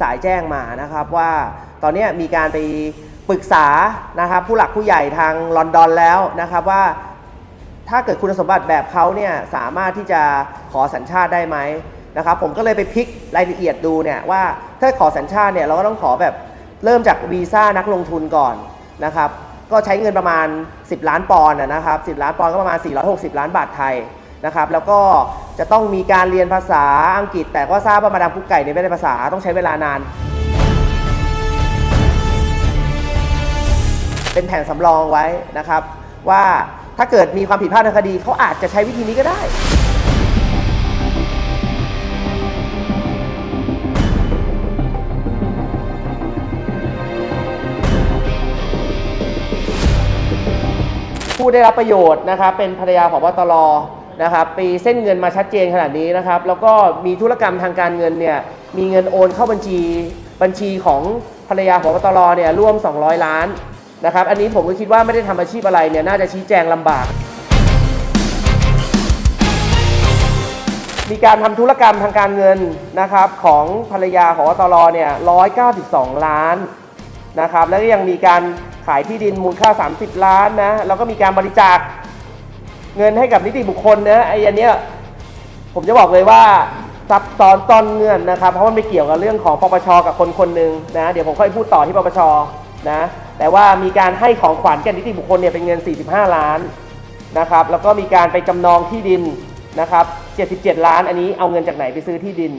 สายแจ้งมานะครับว่าตอนนี้มีการไปปรึกษานะครับผู้หลักผู้ใหญ่ทางลอนดอนแล้วนะครับว่าถ้าเกิดคุณสมบัติแบบเขาเนี่ยสามารถที่จะขอสัญชาติได้ไหมนะครับผมก็เลยไปพลิกรายละเอียดดูเนี่ยว่าถ้าขอสัญชาติเนี่ยเราก็ต้องขอแบบเริ่มจากวีซ่านักลงทุนก่อนนะครับก็ใช้เงินประมาณ 10 ล้านปอนด์นะนะครับ10 ล้านปอนด์ก็ประมาณ 460 ล้านบาทไทย นะครับแล้วก็จะต้องมีการเรียนภาษาอังกฤษ แต่ก็ทราบว่ามาดามกุ๊กไก่เนี่ยไม่ได้ภาษาต้องใช้เวลานาน เป็นแผนสำรองไว้นะครับ ว่าถ้าเกิดมีความผิดพลาดทางคดีเขาอาจจะใช้วิธีนี้ก็ได้ผู้ได้รับประโยชน์นะครับเป็นภรรยาของวตร นะครับปีเส้นเงินมาชัดเจนขนาดนี้นะครับ แล้วก็มีธุรกรรมทางการเงินเนี่ยมีเงินโอนเข้าบัญชีบัญชีของภรรยาของตรเนี่ยร่วม 200 ล้านนะครับ อันนี้ผมก็คิดว่าไม่ได้ทำอาชีพอะไรเนี่ยน่าจะชี้แจงลำบาก มีการทำธุรกรรมทางการเงินนะครับของภรรยาของตรเนี่ย192 ล้านนะครับ แล้วก็ยังมีการขายที่ดินมูลค่า 30 ล้านนะ แล้วก็มีการบริจาค เงินให้กับนิติบุคคลนะไอ้อันเนี้ยผมจะบอกเลยว่าซับซ้อนซ่อนเงื่อนนะครับ เพราะมันไม่เกี่ยวกับเรื่องของปปชกับคนคนหนึ่งนะเดี๋ยวผมค่อยพูดต่อที่ปปชนะแต่ว่ามีการให้ของขวัญแก่นิติบุคคลเนี่ยเป็นเงิน 45 ล้านนะครับแล้วก็มีการไปจำนองที่ดินนะครับ 77 ล้านอันนี้เอาเงินจากไหนไปซื้อที่ดิน